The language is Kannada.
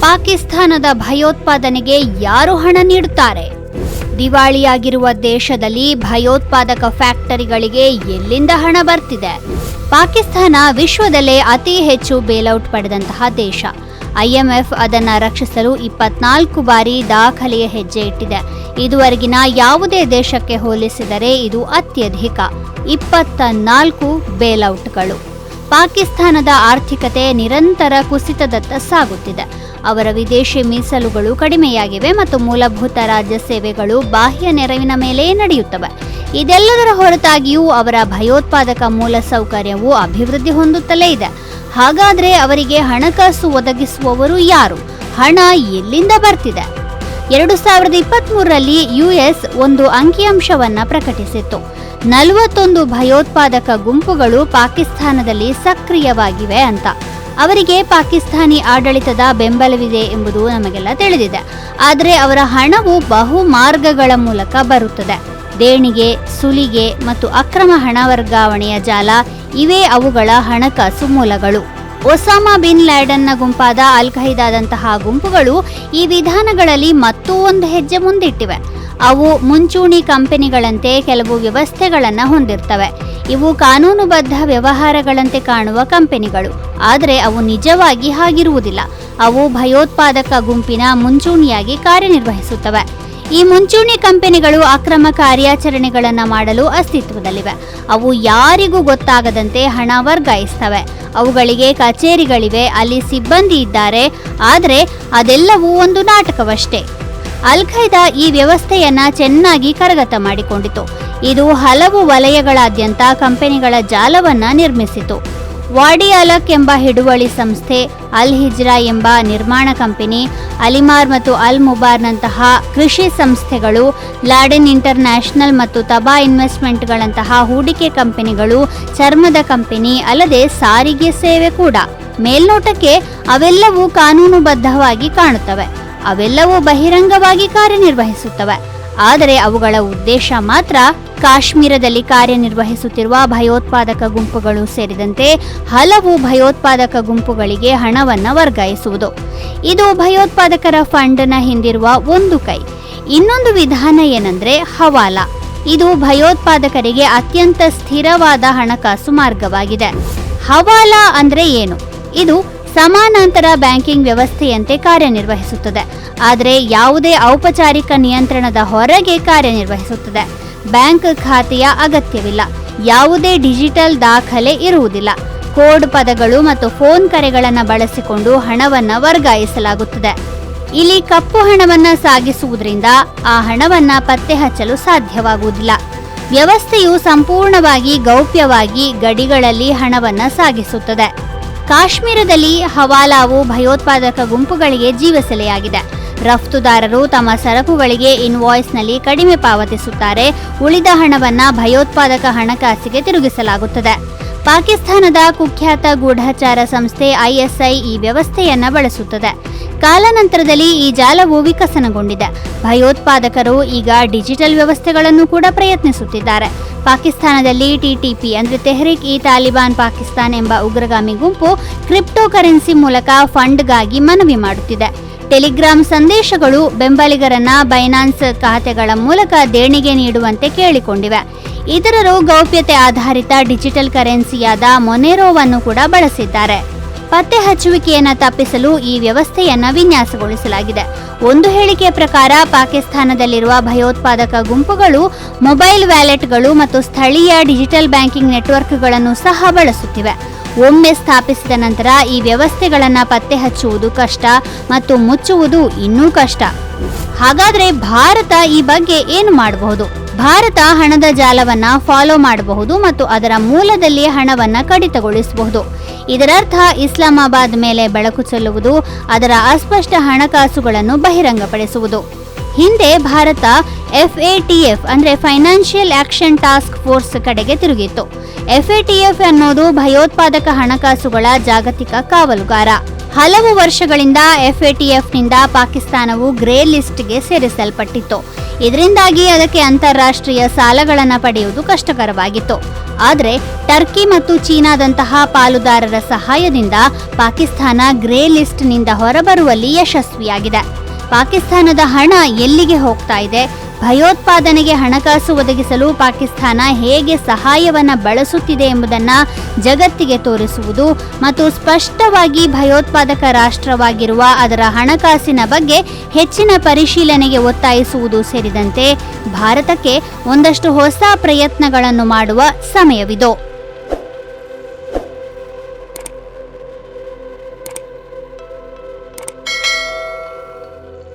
ಪಾಕಿಸ್ತಾನದ ಭಯೋತ್ಪಾದನೆಗೆ ಯಾರು ಹಣ ನೀಡುತ್ತಾರೆ? ದಿವಾಳಿಯಾಗಿರುವ ದೇಶದಲ್ಲಿ ಭಯೋತ್ಪಾದಕ ಫ್ಯಾಕ್ಟರಿಗಳಿಗೆ ಎಲ್ಲಿಂದ ಹಣ ಬರ್ತಿದೆ? ಪಾಕಿಸ್ತಾನ ವಿಶ್ವದಲ್ಲೇ ಅತಿ ಹೆಚ್ಚು ಬೇಲೌಟ್ ಪಡೆದಂತಹ ದೇಶ. ಐಎಂಎಫ್ ಅದನ್ನು ರಕ್ಷಿಸಲು ಇಪ್ಪತ್ನಾಲ್ಕು ಬಾರಿ ದಾಖಲೆಯ ಹೆಜ್ಜೆ ಇಟ್ಟಿದೆ. ಇದುವರೆಗಿನ ಯಾವುದೇ ದೇಶಕ್ಕೆ ಹೋಲಿಸಿದರೆ ಇದು ಅತ್ಯಧಿಕ. ಇಪ್ಪತ್ತ ನಾಲ್ಕು ಬೇಲೌಟ್ಗಳು ಪಾಕಿಸ್ತಾನದ ಆರ್ಥಿಕತೆ ನಿರಂತರ ಕುಸಿತದತ್ತ ಸಾಗುತ್ತಿದೆ. ಅವರ ವಿದೇಶಿ ಮೀಸಲುಗಳು ಕಡಿಮೆಯಾಗಿವೆ ಮತ್ತು ಮೂಲಭೂತ ರಾಜ್ಯ ಸೇವೆಗಳು ಬಾಹ್ಯ ನೆರವಿನ ಮೇಲೆ ನಡೆಯುತ್ತವೆ. ಇದೆಲ್ಲದರ ಹೊರತಾಗಿಯೂ ಅವರ ಭಯೋತ್ಪಾದಕ ಮೂಲಸೌಕರ್ಯವು ಅಭಿವೃದ್ಧಿ ಹೊಂದುತ್ತಲೇ ಇದೆ. ಹಾಗಾದರೆ ಅವರಿಗೆ ಹಣಕಾಸು ಒದಗಿಸುವವರು ಯಾರು? ಹಣ ಎಲ್ಲಿಂದ ಬರ್ತಿದೆ? ಎರಡು ಸಾವಿರದ ಇಪ್ಪತ್ತ್ಮೂರರಲ್ಲಿ ಯುಎಸ್ ಒಂದು ಅಂಕಿಅಂಶವನ್ನು ಪ್ರಕಟಿಸಿತ್ತು. ನಲವತ್ತೊಂದು ಭಯೋತ್ಪಾದಕ ಗುಂಪುಗಳು ಪಾಕಿಸ್ತಾನದಲ್ಲಿ ಸಕ್ರಿಯವಾಗಿವೆ ಅಂತ. ಅವರಿಗೆ ಪಾಕಿಸ್ತಾನಿ ಆಡಳಿತದ ಬೆಂಬಲವಿದೆ ಎಂಬುದು ನಮಗೆಲ್ಲ ತಿಳಿದಿದೆ. ಆದರೆ ಅವರ ಹಣವು ಬಹು ಮಾರ್ಗಗಳ ಮೂಲಕ ಬರುತ್ತದೆ. ದೇಣಿಗೆ, ಸುಲಿಗೆ ಮತ್ತು ಅಕ್ರಮ ಹಣ ವರ್ಗಾವಣೆಯ ಜಾಲ, ಇವೇ ಅವುಗಳ ಹಣಕಾಸು ಮೂಲಗಳು. ಒಸಾಮಾ ಬಿನ್ ಲ್ಯಾಡನ್ನ ಗುಂಪಾದ ಅಲ್ ಖೈದಾದಂತಹ ಗುಂಪುಗಳು ಈ ವಿಧಾನಗಳಲ್ಲಿ ಮತ್ತೂ ಒಂದು ಹೆಜ್ಜೆ ಮುಂದಿಟ್ಟಿವೆ. ಅವು ಮುಂಚೂಣಿ ಕಂಪನಿಗಳಂತೆ ಕೆಲವು ವ್ಯವಸ್ಥೆಗಳನ್ನು ಹೊಂದಿರ್ತವೆ. ಇವು ಕಾನೂನುಬದ್ಧ ವ್ಯವಹಾರಗಳಂತೆ ಕಾಣುವ ಕಂಪನಿಗಳು. ಆದರೆ ಅವು ನಿಜವಾಗಿ ಹಾಗಿರುವುದಿಲ್ಲ. ಅವು ಭಯೋತ್ಪಾದಕ ಗುಂಪಿನ ಮುಂಚೂಣಿಯಾಗಿ ಕಾರ್ಯನಿರ್ವಹಿಸುತ್ತವೆ. ಈ ಮುಂಚೂಣಿ ಕಂಪನಿಗಳು ಅಕ್ರಮ ಕಾರ್ಯಾಚರಣೆಗಳನ್ನು ಮಾಡಲು ಅಸ್ತಿತ್ವದಲ್ಲಿವೆ. ಅವು ಯಾರಿಗೂ ಗೊತ್ತಾಗದಂತೆ ಹಣ ವರ್ಗಾಯಿಸ್ತವೆ. ಅವುಗಳಿಗೆ ಕಚೇರಿಗಳಿವೆ, ಅಲ್ಲಿ ಸಿಬ್ಬಂದಿ ಇದ್ದಾರೆ, ಆದರೆ ಅದೆಲ್ಲವೂ ಒಂದು ನಾಟಕವಷ್ಟೇ. ಅಲ್ ಖೈದಾ ಈ ವ್ಯವಸ್ಥೆಯನ್ನ ಚೆನ್ನಾಗಿ ಕರಗತ ಮಾಡಿಕೊಂಡಿತು. ಇದು ಹಲವು ವಲಯಗಳಾದ್ಯಂತ ಕಂಪನಿಗಳ ಜಾಲವನ್ನ ನಿರ್ಮಿಸಿತು. ವಾಡಿ ಅಲಕ್ ಎಂಬ ಹಿಡುವಳಿ ಸಂಸ್ಥೆ, ಅಲ್ ಹಿಜ್ರಾ ಎಂಬ ನಿರ್ಮಾಣ ಕಂಪನಿ, ಅಲಿಮಾರ್ ಮತ್ತು ಅಲ್ ಮುಬಾರ್ನಂತಹ ಕೃಷಿ ಸಂಸ್ಥೆಗಳು, ಲಾಡೆನ್ ಇಂಟರ್ನ್ಯಾಷನಲ್ ಮತ್ತು ತಬಾ ಇನ್ವೆಸ್ಟ್ಮೆಂಟ್ಗಳಂತಹ ಹೂಡಿಕೆ ಕಂಪನಿಗಳು, ಚರ್ಮದ ಕಂಪನಿ, ಅಲ್ಲದೆ ಸಾರಿಗೆ ಸೇವೆ ಕೂಡ. ಮೇಲ್ನೋಟಕ್ಕೆ ಅವೆಲ್ಲವೂ ಕಾನೂನುಬದ್ಧವಾಗಿ ಕಾಣುತ್ತವೆ. ಅವೆಲ್ಲವೂ ಬಹಿರಂಗವಾಗಿ ಕಾರ್ಯನಿರ್ವಹಿಸುತ್ತವೆ. ಆದರೆ ಅವುಗಳ ಉದ್ದೇಶ ಮಾತ್ರ ಕಾಶ್ಮೀರದಲ್ಲಿ ಕಾರ್ಯನಿರ್ವಹಿಸುತ್ತಿರುವ ಭಯೋತ್ಪಾದಕ ಗುಂಪುಗಳು ಸೇರಿದಂತೆ ಹಲವು ಭಯೋತ್ಪಾದಕ ಗುಂಪುಗಳಿಗೆ ಹಣವನ್ನು ವರ್ಗಾಯಿಸುವುದು. ಇದು ಭಯೋತ್ಪಾದಕರ ಫಂಡ್ನ ಹಿಂದಿರುವ ಒಂದು ಕೈ. ಇನ್ನೊಂದು ವಿಧಾನ ಏನಂದ್ರೆ ಹವಾಲಾ. ಇದು ಭಯೋತ್ಪಾದಕರಿಗೆ ಅತ್ಯಂತ ಸ್ಥಿರವಾದ ಹಣಕಾಸು ಮಾರ್ಗವಾಗಿದೆ. ಹವಾಲಾ ಅಂದ್ರೆ ಏನು? ಇದು ಸಮಾನಾಂತರ ಬ್ಯಾಂಕಿಂಗ್ ವ್ಯವಸ್ಥೆಯಂತೆ ಕಾರ್ಯನಿರ್ವಹಿಸುತ್ತದೆ. ಆದರೆ ಯಾವುದೇ ಔಪಚಾರಿಕ ನಿಯಂತ್ರಣದ ಹೊರಗೆ ಕಾರ್ಯನಿರ್ವಹಿಸುತ್ತದೆ. ಬ್ಯಾಂಕ್ ಖಾತೆಯ ಅಗತ್ಯವಿಲ್ಲ. ಯಾವುದೇ ಡಿಜಿಟಲ್ ದಾಖಲೆ ಇರುವುದಿಲ್ಲ. ಕೋಡ್ ಪದಗಳು ಮತ್ತು ಫೋನ್ ಕರೆಗಳನ್ನು ಬಳಸಿಕೊಂಡು ಹಣವನ್ನು ವರ್ಗಾಯಿಸಲಾಗುತ್ತದೆ. ಇಲ್ಲಿ ಕಪ್ಪು ಹಣವನ್ನು ಸಾಗಿಸುವುದರಿಂದ ಆ ಹಣವನ್ನು ಪತ್ತೆ ಹಚ್ಚಲು ಸಾಧ್ಯವಾಗುವುದಿಲ್ಲ. ವ್ಯವಸ್ಥೆಯು ಸಂಪೂರ್ಣವಾಗಿ ಗೌಪ್ಯವಾಗಿ ಗಡಿಗಳಲ್ಲಿ ಹಣವನ್ನು ಸಾಗಿಸುತ್ತದೆ. ಕಾಶ್ಮೀರದಲ್ಲಿ ಹವಾಲಾವು ಭಯೋತ್ಪಾದಕ ಗುಂಪುಗಳಿಗೆ ಜೀವಸೆಲೆಯಾಗಿದೆ. ರಫ್ತುದಾರರು ತಮ್ಮ ಸರಕುಗಳಿಗೆ ಇನ್ವಾಯ್ಸ್ನಲ್ಲಿ ಕಡಿಮೆ ಪಾವತಿಸುತ್ತಾರೆ. ಉಳಿದ ಹಣವನ್ನು ಭಯೋತ್ಪಾದಕ ಹಣಕಾಸಿಗೆ ತಿರುಗಿಸಲಾಗುತ್ತದೆ. ಪಾಕಿಸ್ತಾನದ ಕುಖ್ಯಾತ ಗೂಢಚಾರ ಸಂಸ್ಥೆ ಐಎಸ್ಐ ಈ ವ್ಯವಸ್ಥೆಯನ್ನು ಬಳಸುತ್ತದೆ. ಕಾಲಾನಂತರದಲ್ಲಿ ಈ ಜಾಲವು ವಿಕಸನಗೊಂಡಿದೆ. ಭಯೋತ್ಪಾದಕರು ಈಗ ಡಿಜಿಟಲ್ ವ್ಯವಸ್ಥೆಗಳನ್ನು ಕೂಡ ಪ್ರಯತ್ನಿಸುತ್ತಿದ್ದಾರೆ. ಪಾಕಿಸ್ತಾನದಲ್ಲಿ ಟಿಟಿಪಿ ಅಂದರೆ ತೆಹರಿಕ್ ಇ ತಾಲಿಬಾನ್ ಪಾಕಿಸ್ತಾನ್ ಎಂಬ ಉಗ್ರಗಾಮಿ ಗುಂಪು ಕ್ರಿಪ್ಟೋ ಕರೆನ್ಸಿ ಮೂಲಕ ಫಂಡ್ಗಾಗಿ ಮನವಿ ಮಾಡುತ್ತಿದೆ. ಟೆಲಿಗ್ರಾಮ್ ಸಂದೇಶಗಳು ಬೆಂಬಲಿಗರನ್ನ ಬೈನಾನ್ಸ್ ಖಾತೆಗಳ ಮೂಲಕ ದೇಣಿಗೆ ನೀಡುವಂತೆ ಕೇಳಿಕೊಂಡಿವೆ. ಇತರರು ಗೌಪ್ಯತೆ ಆಧಾರಿತ ಡಿಜಿಟಲ್ ಕರೆನ್ಸಿಯಾದ ಮೊನೆರೋವನ್ನು ಕೂಡ ಬಳಸಿದ್ದಾರೆ. ಪತ್ತೆ ಹಚ್ಚುವಿಕೆಯನ್ನು ತಪ್ಪಿಸಲು ಈ ವ್ಯವಸ್ಥೆಯನ್ನ ವಿನ್ಯಾಸಗೊಳಿಸಲಾಗಿದೆ. ಒಂದು ಹೇಳಿಕೆಯ ಪ್ರಕಾರ, ಪಾಕಿಸ್ತಾನದಲ್ಲಿರುವ ಭಯೋತ್ಪಾದಕ ಗುಂಪುಗಳು ಮೊಬೈಲ್ ವ್ಯಾಲೆಟ್ಗಳು ಮತ್ತು ಸ್ಥಳೀಯ ಡಿಜಿಟಲ್ ಬ್ಯಾಂಕಿಂಗ್ ನೆಟ್ವರ್ಕ್ಗಳನ್ನು ಸಹ ಬಳಸುತ್ತಿವೆ. ಒಮ್ಮೆ ಸ್ಥಾಪಿಸಿದ ನಂತರ ಈ ವ್ಯವಸ್ಥೆಗಳನ್ನು ಪತ್ತೆ ಹಚ್ಚುವುದು ಕಷ್ಟ ಮತ್ತು ಮುಚ್ಚುವುದು ಇನ್ನೂ ಕಷ್ಟ. ಹಾಗಾದರೆ ಭಾರತ ಈ ಬಗ್ಗೆ ಏನು ಮಾಡಬಹುದು? ಭಾರತ ಹಣದ ಜಾಲವನ್ನ ಫಾಲೋ ಮಾಡಬಹುದು ಮತ್ತು ಅದರ ಮೂಲದಲ್ಲಿ ಹಣವನ್ನ ಕಡಿತಗೊಳಿಸಬಹುದು. ಇದರರ್ಥ, ಇಸ್ಲಾಮಾಬಾದ್ ಮೇಲೆ ಬೆಳಕು ಚೆಲ್ಲುವುದು, ಅದರ ಅಸ್ಪಷ್ಟ ಹಣಕಾಸುಗಳನ್ನು ಬಹಿರಂಗಪಡಿಸುವುದು. ಹಿಂದೆ ಭಾರತ ಎಫ್ಎಟಿಎಫ್ ಅಂದ್ರೆ ಫೈನಾನ್ಷಿಯಲ್ ಆಕ್ಷನ್ ಟಾಸ್ಕ್ ಫೋರ್ಸ್ ಕಡೆಗೆ ತಿರುಗಿತ್ತು. ಎಫ್ಎಟಿಎಫ್ ಅನ್ನೋದು ಭಯೋತ್ಪಾದಕ ಹಣಕಾಸುಗಳ ಜಾಗತಿಕ ಕಾವಲುಗಾರ. ಹಲವು ವರ್ಷಗಳಿಂದ ಎಫ್ಎಟಿಎಫ್ನಿಂದ ಪಾಕಿಸ್ತಾನವು ಗ್ರೇ ಲಿಸ್ಟ್ಗೆ ಸೇರಿಸಲ್ಪಟ್ಟಿತ್ತು. ಇದರಿಂದಾಗಿ ಅದಕ್ಕೆ ಅಂತಾರಾಷ್ಟ್ರೀಯ ಸಾಲಗಳನ್ನು ಪಡೆಯುವುದು ಕಷ್ಟಕರವಾಗಿತ್ತು. ಆದರೆ ಟರ್ಕಿ ಮತ್ತು ಚೀನಾದಂತಹ ಪಾಲುದಾರರ ಸಹಾಯದಿಂದ ಪಾಕಿಸ್ತಾನ ಗ್ರೇ ಲಿಸ್ಟ್ನಿಂದ ಹೊರಬರುವಲ್ಲಿ ಯಶಸ್ವಿಯಾಗಿದೆ. ಪಾಕಿಸ್ತಾನದ ಹಣ ಎಲ್ಲಿಗೆ ಹೋಗ್ತಾ ಇದೆ? ಭಯೋತ್ಪಾದನೆಗೆ ಹಣಕಾಸು ಒದಗಿಸಲು ಪಾಕಿಸ್ತಾನ ಹೇಗೆ ಸಹಾಯವನ್ನು ಬಳಸುತ್ತಿದೆ ಎಂಬುದನ್ನು ಜಗತ್ತಿಗೆ ತೋರಿಸುವುದು ಮತ್ತು ಸ್ಪಷ್ಟವಾಗಿ ಭಯೋತ್ಪಾದಕ ರಾಷ್ಟ್ರವಾಗಿರುವ ಅದರ ಹಣಕಾಸಿನ ಬಗ್ಗೆ ಹೆಚ್ಚಿನ ಪರಿಶೀಲನೆಗೆ ಒತ್ತಾಯಿಸುವುದು ಸೇರಿದಂತೆ ಭಾರತಕ್ಕೆ ಒಂದಷ್ಟು ಹೊಸ ಪ್ರಯತ್ನಗಳನ್ನು ಮಾಡುವ ಸಮಯವಿದು.